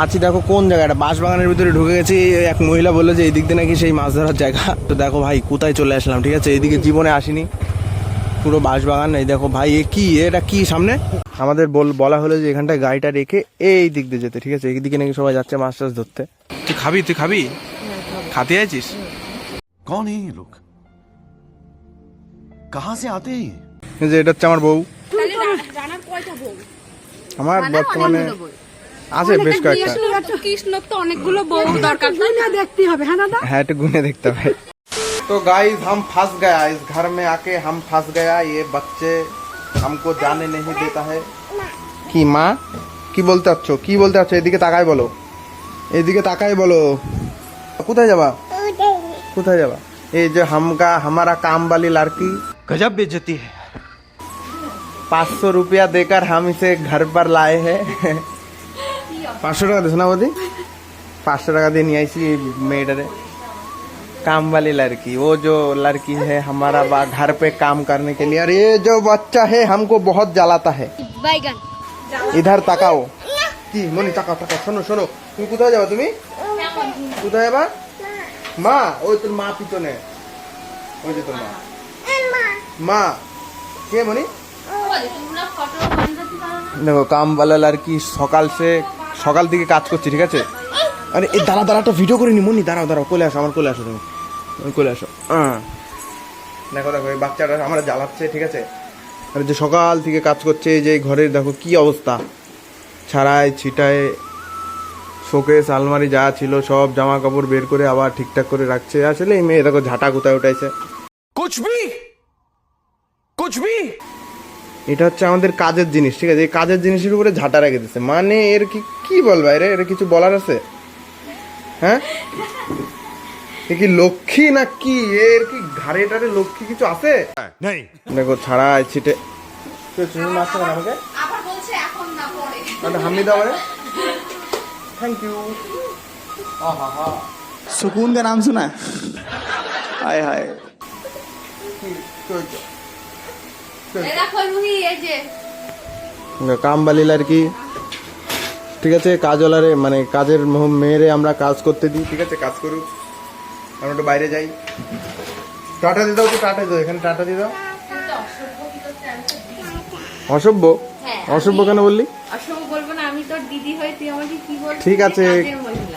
আছি দেখো কোন জায়গাটা বাঁশ বাগানের ভিতরে ঢুকে গেছি এক মহিলা বলল যে এই দিক দিয়ে নাকি সেই মাছ ধরার জায়গা। তো দেখো ভাই কোথায় চলে আসলাম ঠিক আছে? এইদিকে জীবনে আসিনি। পুরো বাঁশ বাগান এই দেখো ভাই এ কি? এটা কি সামনে? আমাদের বল বলা হলো যে এখানটায় গাড়িটা রেখে এই দিক দিয়ে যেতে ঠিক আছে? এইদিকে নাকি সবাই যাচ্ছে মাছ টাছ ধরতে। তুই খাবি তুই খাবি? খাতে আছিস? কোন এই লোক? কাহা সে আতে যে এটা হচ্ছে আমার বউ। আমার বর্তমানে আছে বেশ কয়েকটা কৃষ্ণর তো অনেকগুলো বউ দরকার তাই না? দেখতে হবে হ্যাঁ দাদা है तो गुने देखता भाई तो गाइस हम फंस गया इस घर में आके हम फंस गया ये बच्चे हमको जाने नहीं देता है কি মা কি বলতে চাচ্ছ কি বলতে চাচ্ছ এদিকে তাকাই বলো এদিকে তাকাই বলো কোথায় যাবা কোথায় যাবা এই যে हमका हमारा काम वाली लड़की गजब बेइज्जती है पाँच सौ रुपया देकर हम इसे घर पर लाए हैं পাঁচশো টাকা দিস না বৌদি পাঁচশো টাকা দিয়ে নিয়ে আইসি মেয়েটারে काम वाली लड़की वो जो लड़की है हमारा बा- घर पे काम करने के लिए और ये जो बच्चा है हमको बहुत जलाता है বাইগান इधर তাকাও কি মনি তাকাও তাকাও শোনো শোনো তুমি কোথায় যাবা তুমি কোথায় যাবা মা ওই তোর মা পিছনে ওই যে তোর মা মা কে মনি দেখো কাম वाला लड़की সকাল সে সকাল থেকে কাজ করছি ঠিক আছে? আরে এই দাঁড়া দাঁড়া একটা ভিডিও করে নি মনি দাঁড়াও দাঁড়াও কোলে আসো আমার কোলে আসো তুমি। তুমি কোলে আসো। হ্যাঁ। দেখো দেখো এই বাচ্চাটা আমার জ্বালাচ্ছে ঠিক আছে? আর যে সকাল থেকে কাজ করছে এই যে ঘরের দেখো কি অবস্থা। ছাড়ায় ছিটায় শোকেস আলমারি যা ছিল সব জামা কাপড় বের করে আবার ঠিকঠাক করে রাখছে। আসলে এই মেয়ে দেখো ঝাঁটা কোথায় উঠাইছে? এটা হচ্ছে আমাদের কাজের জিনিস ঠিক আছে এই কাজের জিনিসের উপরে ঝাঁটা রেখে দিচ্ছে মানে এর কি কি বলবা এর এর কিছু বলার আছে হ্যাঁ এ কি লক্ষ্মী না কি এর কি ঘাড়ে টাড়ে লক্ষ্মী কিছু আছে नहीं দেখো ছাড়াই ছিটে তুই তুমি মারছো কেন আমাকে আবার বলছে এখন না পরে আচ্ছা হামি দাও থ্যাংক ইউ सुकून का नाम सुना है हाय हाय এই দেখো রুহি এই যে। কাম বালি লড়কি ঠিক আছে কাজওয়ালারে মানে কাজের মেয়েরে আমরা কাজ করতে দিই ঠিক আছে কাজ করুক। আমরা একটু বাইরে যাই। টাটা দিয়ে দাও তো টাটা দাও এখানে টাটা দিয়ে দাও। অসভ্য? হ্যাঁ, অসভ্য কেন বললি? কি ঠিক আছে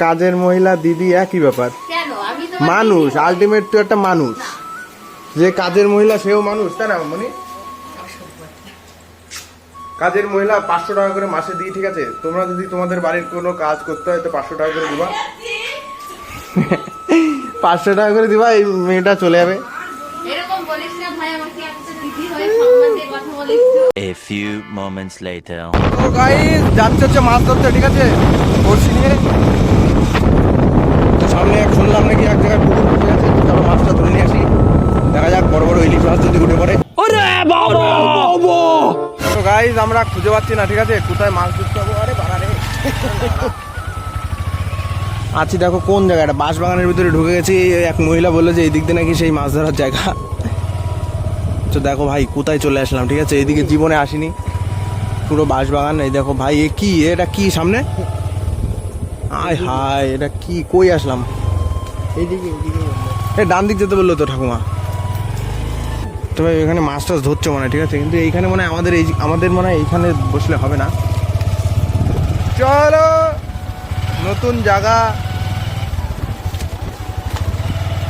কাজের মহিলা। দিদি একই ব্যাপার। মানুষ আলটিমেট তুই একটা মানুষ। যে কাজের মহিলা সেও মানুষ তাই না মনি কাজের মহিলা পাঁচশো টাকা করে মাসে দিই ঠিক আছে? তোমরা যদি তোমাদের বাড়ির কোনো কাজ করতে হয় তো পাঁচশো টাকা করে দিবা। পাঁচশো টাকা করে দিবা এই মেয়েটা চলে যাবে। হয়ে A few moments later. তো গাইস যাচ্ছে হচ্ছে মাছ ধরতে ঠিক আছে? বড়শি নিয়ে। তো সামনে এক শুনলাম নাকি এক জায়গায় পুকুর ঠিক আছে? চলো মাছটা ধরে নিয়ে আসি। দেখা যাক বড় বড় ইলিশ মাছ যদি উঠে পড়ে। তো গাইস আমরা খুঁজে পাচ্ছি না ঠিক আছে? কোথায় মাছ ধরতে যাব আরে বাড়া রে। আছি দেখো কোন জায়গাটা? বাঁশবাগানের ভিতরে ঢুকে গেছি। এক মহিলা বলল যে এই দিক দিয়ে নাকি সেই মাছ ধরার জায়গা। তো দেখো ভাই কোথায় চলে আসলাম ঠিক আছে? এইদিকে জীবনে আসিনি। পুরো বাঁশবাগান এই দেখো ভাই এ কি? এটা কি সামনে? আয় হায় এটা কি? কই আসলাম? এইদিকে এ ডান দিক যেতে বলল তো ঠাকুমা। তবে এখানে মাছ টাছ ধরছে মনে হয়, ঠিক আছে? কিন্তু এইখানে মনে হয় আমাদের এই, আমাদের মনে হয় এইখানে বসলে হবে না। চলো! নতুন জায়গা।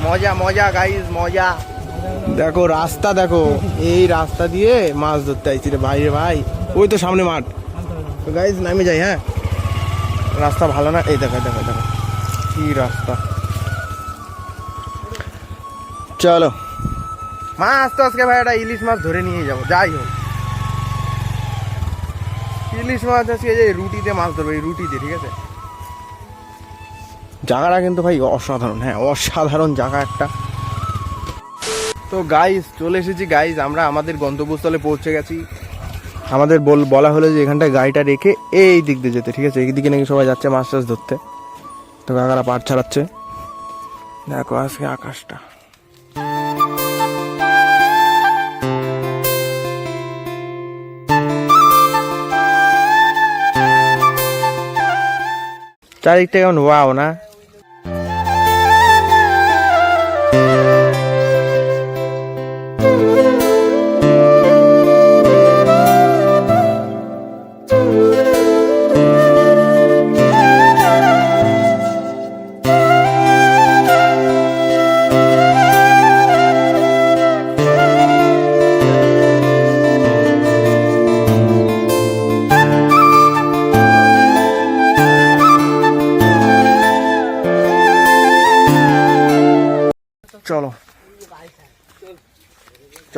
মজা মজা গাইজ মজা। দেখো, রাস্তা দেখো। এই রাস্তা দিয়ে মাছ ধরতে আইছি রে ভাই রে ভাই। ওই তো সামনে মাঠ। তো গাইজ নামে যাই হ্যাঁ? রাস্তা ভালো না? এই দেখো দেখো দেখো। কি রাস্তা। চলো। মাছ তো আজকে ভাই একটা ইলিশ মাছ ধরে নিয়ে যাব, যাই হোক। ইলিশ মাছ আজকে যে রুটিতে মাছ ধরবো, এই রুটিতে, ঠিক আছে? জায়গাটা কিন্তু ভাই অসাধারণ হ্যাঁ অসাধারণ জায়গা একটা। তো গাইজ চলে এসেছি গাইজ আমরা আমাদের গন্তব্যস্থলে পৌঁছে গেছি। আমাদের বল, বলা হলো যে এখানটায় গাড়িটা রেখে এই দিক দিয়ে যেতে, ঠিক আছে? এই দিকে নাকি সবাই যাচ্ছে মাছ টাছ ধরতে। তো কাকারা পাট ছাড়াচ্ছে। দেখো আজকে আকাশটা। চারিদিকটা কেমন? ওয়াও না?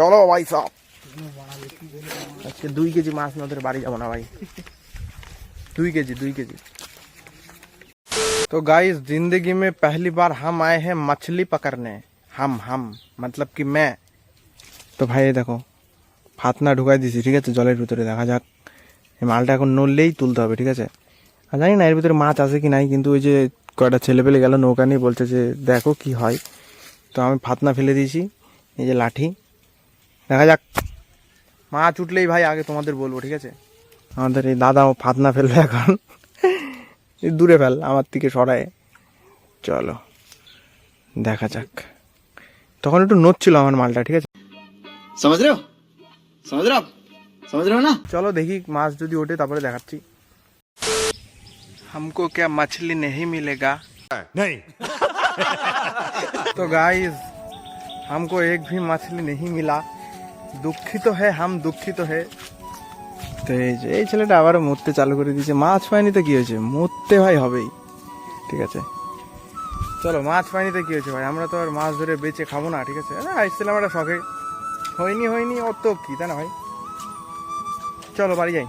চলো ভাই সব আজকে দুই কেজি মাছ না ধরে বাড়ি যাবো না ভাই দুই केजी दुई केजी तो गाइस जिंदगी में पहली बार हम आए हैं मछली पकड़ने हम हम मतलब कि मैं তো ভাই এই দেখো ফাতনা ঢুকাই দিছি ঠিক আছে জলের ভিতরে দেখা যাক এই মালটা এখন নড়লেই তুলতে হবে ঠিক আছে আর জানি না এর ভিতরে মাছ আছে কি নাই কিন্তু ওই যে কয়টা ছেলে পেলে গেল নৌকা নিয়ে বলছে যে দেখো কি হয় তো আমি ফাতনা ফেলে দিয়েছি এই যে লাঠি দেখা যাক মাছ উঠলেই ভাই আগে তোমাদের বলবো ঠিক আছে আমাদের এই দাদা ফাতনা ফেলবে এখন এই দূরে ফেল আমার থেকে সরায় চলো দেখা যাক তখন একটু নড়ছিল আমার মালটা ঠিক আছে समझ रहे हो समझ रहे हो आप समझ रहे हो ना চলো দেখি মাছ যদি ওঠে তারপরে দেখাচ্ছি हमको क्या मछली नहीं मिलेगा नहीं तो गाइस हमको एक भी मछली नहीं मिला দুঃখিত হ্যাঁ হাম দুঃখিত হ্যাঁ তো এই যে এই ছেলেটা আবারও মরতে চালু করে দিয়েছে। মাছ পাইনি তো কী হয়েছে? মরতে ভাই হবেই। ঠিক আছে। চলো মাছ পাইনি তো কী হয়েছে ভাই? আমরা তো আর মাছ ধরে বেঁচে খাব না ঠিক আছে? আসছিলাম একটা শখে। হয়নি হয়নি অত কি তাই না ভাই? চলো বাড়ি যাই।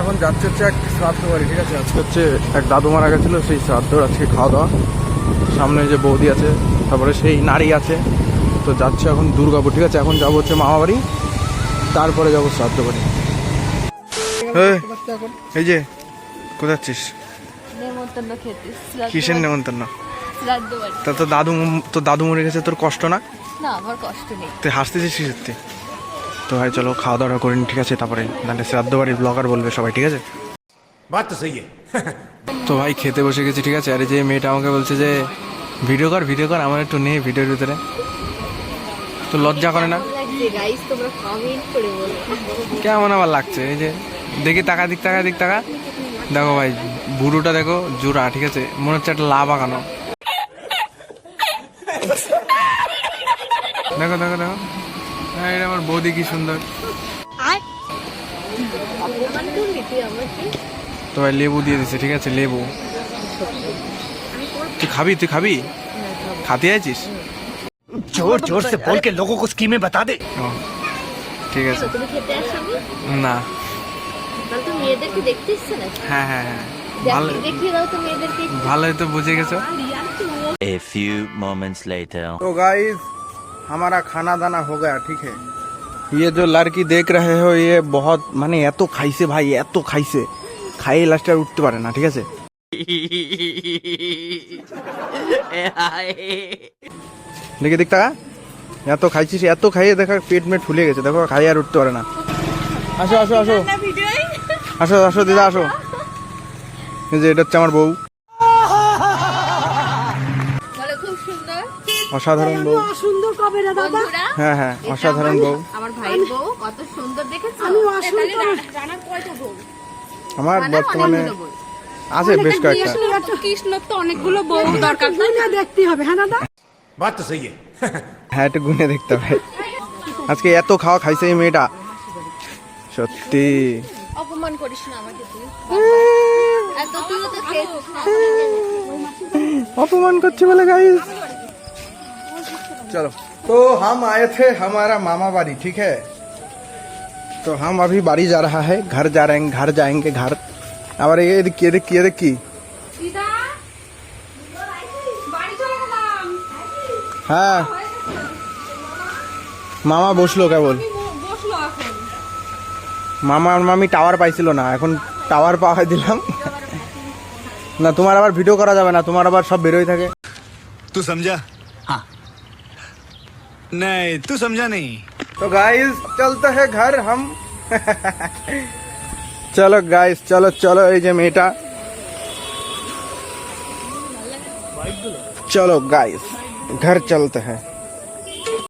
এখন যাচ্ছে হচ্ছে এক শ্রাদ্ধ বাড়ি ঠিক আছে? আজকে হচ্ছে এক দাদু মারা গেছিল সেই শ্রাদ্ধ আজকে খাওয়া দাওয়া। সামনে যে বৌদি আছে তারপরে সেই নারী আছে। তো যাচ্ছি এখন দুর্গাপুর ঠিক আছে? এখন যাব হচ্ছে মামাবাড়ি তারপরে যাব শ্রাদ্ধ বাড়ি এই যে কোথায় যাচ্ছিস? কিসের নেমন্তন্ন? তা তো দাদু তো দাদু মরে গেছে তোর কষ্ট না? তুই হাসতেছিস কিসের তুই তো ভাই চলো খাওয়া দাওয়া করিনি ঠিক আছে? তারপরে নাহলে শ্রাদ্ধ বাড়ির ব্লগার বলবে সবাই ঠিক আছে? তো ভাই খেতে বসে গেছি ঠিক আছে? আরে যে মেয়েটা আমাকে বলছে যে ভিডিও কর ভিডিও কর আমার একটু নেই ভিডিওর ভিতরে। তো লজ্জা করে না? কেমন আমার লাগছে? এই যে, দেখি টাকা দিক টাকা দিক টাকা দেখো ভাই, বুড়োটা দেখো, জোড়া, ঠিক আছে? মনে হচ্ছে একটা লাভ আঁকানো দেখো দেখো দেখো। হ্যাঁ এটা আমার বৌদি কি সুন্দর। তো ভাই, লেবু দিয়ে দিছে, ঠিক আছে? লেবু। তুই খাবি তুই খাবি? খাতে আছিস? जोर जोर से बोल के लोगों को स्कीमें बता दे ও ঠিক আছে তুমি খেতে আসনি না তাহলে তো মেয়েদেরকে দেখতে এসছো না হ্যাঁ হ্যাঁ হ্যাঁ ভালো দেখ- দেখিয়ে দাও তো মেয়েদেরকে ভালোই তো বুঝে গেছো A few moments later. तो गाइस हमारा खाना दाना हो गया ठीक है ये जो लड़की देख रहे हो ये बहुत মানে এত খাইছে ভাই এত খাইছে খাইয়ে লাস্টে আর উঠতে পারে না ঠিক আছে দেখে দেখ টাকা। এত খাইছিস এত খাইয়ে দেখা পেট মেট ফুলে গেছে। দেখো খাইয়ে আর উঠতে পারে না। আসো আসো আসো। আসো আসো দিদা আসো। এই যে এটা হচ্ছে আমার বউ। অসাধারণ বউ। সুন্দর কবে রে দাদা? হ্যাঁ হ্যাঁ অসাধারণ বউ। আমার ভাইয়ের বউ কত সুন্দর দেখেছ? আমি তাহলে অসুন্দর রা- কয়টা বউ? আমার বর্তমানে আছে বেশ কয়েকটা। কৃষ্ণর তো অনেকগুলো বউ দরকার গুনে দেখতে হবে হ্যাঁ দাদা? बात तो सही है হ্যাঁ একটু গুনে দেখতে হবে আজকে এত খাওয়া খাইছে এই মেয়েটা সত্যি অপমান করিস না আমাকে তুই এত তুইও তো খেয়েছিস না अपमान करते वाले गाइस चलो तो हम आए थे हमारा मामा बाड़ी ठीक है तो हम अभी बाड़ी जा रहा है घर जा रहे हैं घर जाएंगे घर আবার ये देख ये देख হ্যাঁ। মামা বসল কেবল। মামা আর মামি টাওয়ার পাইছিল না এখন টাওয়ার পাওয়া দিলাম। না তোমার আবার ভিডিও করা যাবে না তোমার আবার সব বেরোই থাকে। তুই সমঝা হ্যাঁ নাই তুই সমঝা নেই তো গাইস চলতে হ্যাঁ ঘর হাম চলো গাইস চলো চলো এই যে মেয়েটা চলো গাইস घर चलते हैं।